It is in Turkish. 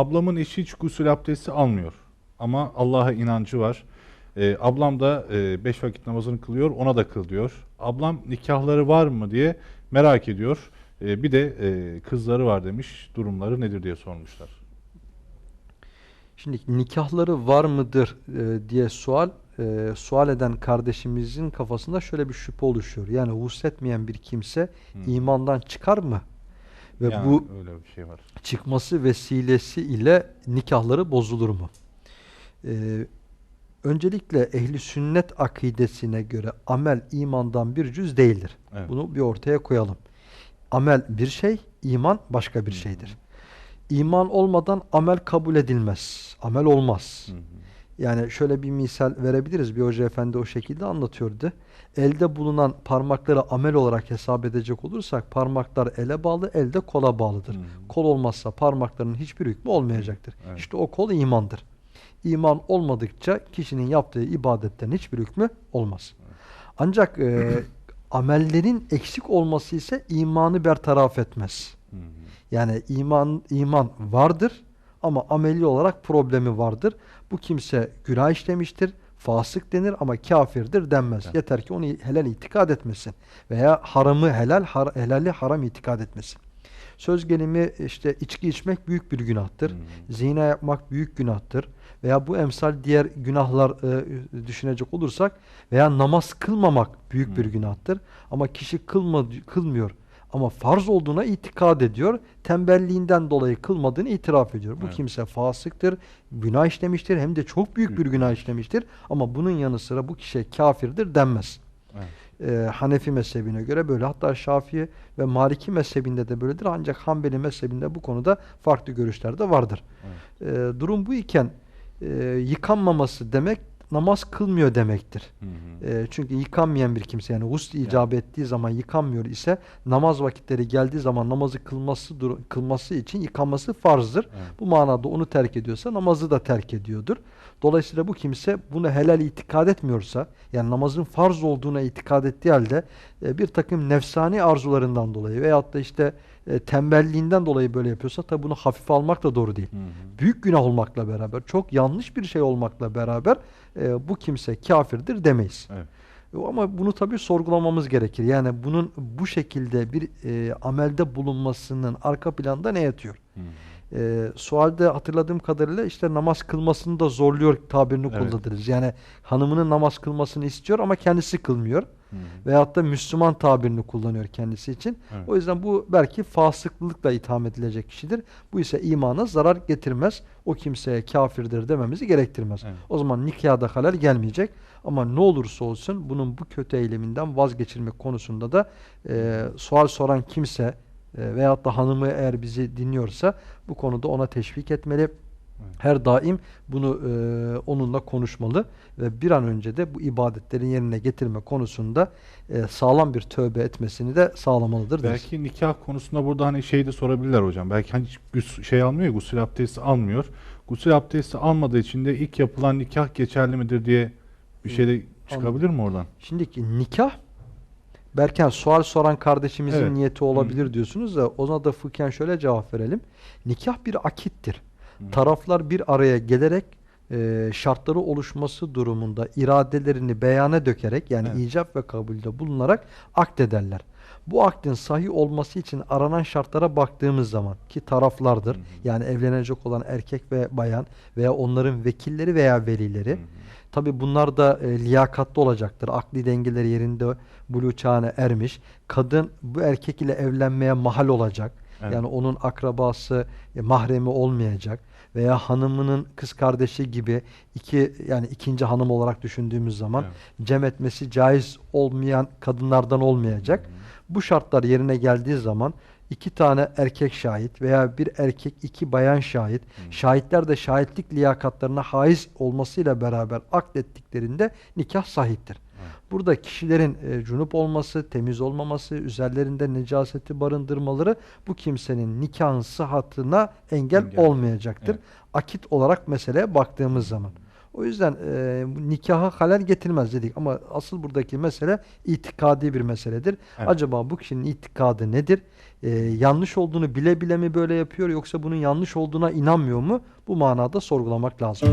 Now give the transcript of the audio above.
ablamın eşi hiç gusül abdesti almıyor. Ama Allah'a inancı var. E, ablam da e, beş vakit namazını kılıyor, ona da kıl diyor. Ablam nikahları var mı diye merak ediyor. E, bir de e, kızları var demiş, durumları nedir diye sormuşlar. Şimdi nikahları var mıdır e, diye sual e, sual eden kardeşimizin kafasında şöyle bir şüphe oluşuyor. Yani husletmeyen bir kimse Hı. imandan çıkar mı? Ve Yani bu öyle bir şey var. çıkması vesilesi ile nikahları bozulur mu? Ee, öncelikle ehli sünnet akidesine göre amel imandan bir cüz değildir. Evet. Bunu bir ortaya koyalım. Amel bir şey, iman başka bir Hı hı. şeydir. İman olmadan amel kabul edilmez. Amel olmaz. Hı hı. Yani şöyle bir misal verebiliriz. Bir hoca efendi o şekilde anlatıyordu. Elde bulunan parmakları amel olarak hesap edecek olursak parmaklar ele bağlı, elde kola bağlıdır. Hı. Kol olmazsa parmakların hiçbir hükmü olmayacaktır. Evet. İşte o kol imandır. İman olmadıkça kişinin yaptığı ibadetten hiçbir hükmü olmaz. Ancak e, amellerin eksik olması ise imanı bertaraf etmez. Hı hı. Yani iman iman vardır ama ameli olarak problemi vardır. Bu kimse günah işlemiştir, fasık denir ama kafirdir denmez. Evet. Yeter ki onu helal itikad etmesin veya haramı helal, har helali haram itikad etmesin. Söz gelimi işte içki içmek büyük bir günahtır. Hı. Zina yapmak büyük günahtır. Veya bu emsal diğer günahlar e, düşünecek olursak veya namaz kılmamak büyük bir Hı. günahtır. Ama kişi kılma, kılmıyor ama farz olduğuna itikad ediyor. Tembelliğinden dolayı kılmadığını itiraf ediyor. Bu Evet. kimse fasıktır, günah işlemiştir hem de çok büyük bir günah işlemiştir. Ama bunun yanı sıra bu kişiye kafirdir denmez. Evet. Ee, Hanefi mezhebine göre böyle. Hatta Şafii ve Maliki mezhebinde de böyledir. Ancak Hanbeli mezhebinde bu konuda farklı görüşler de vardır. Evet. Ee, durum bu iken e, yıkanmaması demek namaz kılmıyor demektir. Hı hı. E, çünkü yıkanmayan bir kimse yani husl icap ettiği zaman yıkanmıyor ise namaz vakitleri geldiği zaman namazı kılması kılması için yıkanması farzdır. Evet. Bu manada onu terk ediyorsa namazı da terk ediyordur. Dolayısıyla bu kimse bunu helal itikad etmiyorsa yani namazın farz olduğuna itikad ettiği halde e, bir takım nefsani arzularından dolayı veyahut da işte e, tembelliğinden dolayı böyle yapıyorsa tabi bunu hafife almak da doğru değil Hı hı. büyük günah olmakla beraber, çok yanlış bir şey olmakla beraber e, bu kimse kafirdir demeyiz. Evet. E, Ama bunu tabii sorgulamamız gerekir. Yani bunun bu şekilde bir e, amelde bulunmasının arka planda ne yatıyor? Hı hı. E, sualde hatırladığım kadarıyla işte namaz kılmasını da zorluyor tabirini Evet. kullanırız. Yani hanımının namaz kılmasını istiyor ama kendisi kılmıyor. Hı. Veyahut da Müslüman tabirini kullanıyor kendisi için. Evet. O yüzden bu belki fasıklıkla itham edilecek kişidir. Bu ise imana zarar getirmez. O kimseye kafirdir dememizi gerektirmez. Evet. O zaman nikahda halal gelmeyecek. Ama ne olursa olsun bunun bu kötü eyleminden vazgeçilmek konusunda da e, sual soran kimse e, veyahut da hanımı eğer bizi dinliyorsa bu konuda ona teşvik etmeli. Her daim bunu e, onunla konuşmalı ve bir an önce de bu ibadetlerin yerine getirme konusunda e, sağlam bir tövbe etmesini de sağlamalıdır. deriz. Belki nikah konusunda burada hani şey de sorabilirler hocam. Belki hani hiç şey almıyor ya, gusül abdesti almıyor. Gusül abdesti almadığı için de ilk yapılan nikah geçerli midir diye bir şey de çıkabilir mi oradan? Şimdiki nikah Berken sual soran kardeşimizin Evet. niyeti olabilir diyorsunuz da ona da fıkhen şöyle cevap verelim. Nikah bir akittir. Hı. Taraflar bir araya gelerek e, şartları oluşması durumunda iradelerini beyana dökerek yani Evet. icap ve kabulde bulunarak akdederler. Bu akdin sahih olması için aranan şartlara baktığımız zaman ki taraflardır Hı hı. yani evlenecek olan erkek ve bayan veya onların vekilleri veya velileri Hı hı. Tabi bunlar da e, liyakatlı olacaktır. Akli dengeleri yerinde buluğ çağına ermiş. Kadın bu erkek ile evlenmeye mahal olacak. Evet. Yani onun akrabası, e, mahremi olmayacak veya hanımının kız kardeşi gibi iki yani ikinci hanım olarak düşündüğümüz zaman Evet. cem etmesi caiz olmayan kadınlardan olmayacak. Hı hı. Bu şartlar yerine geldiği zaman iki tane erkek şahit veya bir erkek iki bayan şahit, Hı. şahitler de şahitlik liyakatlarına haiz olmasıyla beraber akdettiklerinde nikah sahiptir. Burada kişilerin e, cunup olması, temiz olmaması, üzerlerinde necaseti barındırmaları bu kimsenin nikahın sıhhatına engel, Engel. olmayacaktır. Evet. Akit olarak meseleye baktığımız zaman. O yüzden e, nikaha halel getirmez dedik ama asıl buradaki mesele itikadi bir meseledir. Evet. Acaba bu kişinin itikadı nedir? E, yanlış olduğunu bile bile mi böyle yapıyor yoksa bunun yanlış olduğuna inanmıyor mu? Bu manada sorgulamak lazım.